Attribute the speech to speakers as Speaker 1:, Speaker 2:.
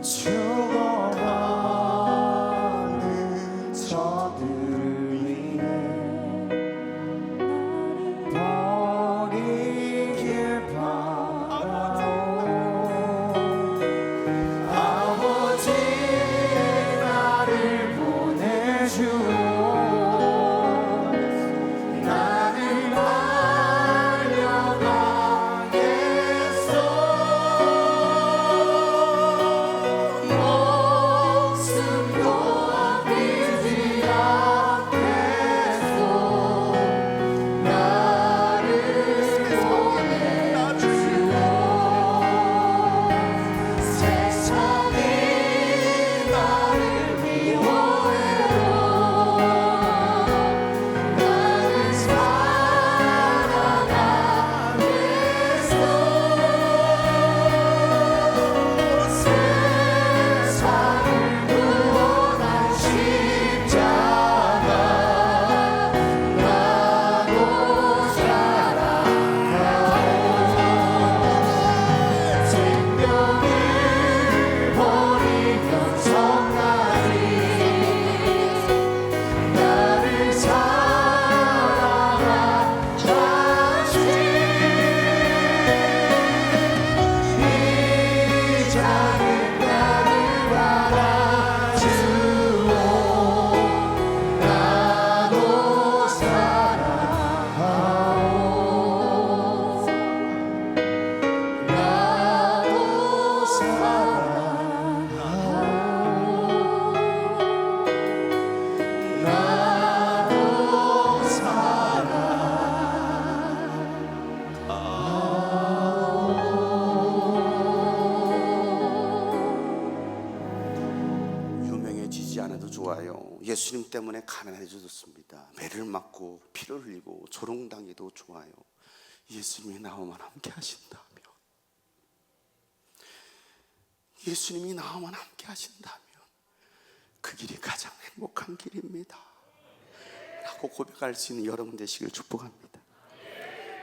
Speaker 1: 秋 않아도 좋아요. 예수님 때문에 가난해져도 좋습니다. 매를 맞고 피를 흘리고 조롱당해도 좋아요. 예수님이 나와만 함께 하신다면 예수님이 나와만 함께 하신다면 그 길이 가장 행복한 길입니다. 라고 고백할 수 있는 여러분 되시길 축복합니다.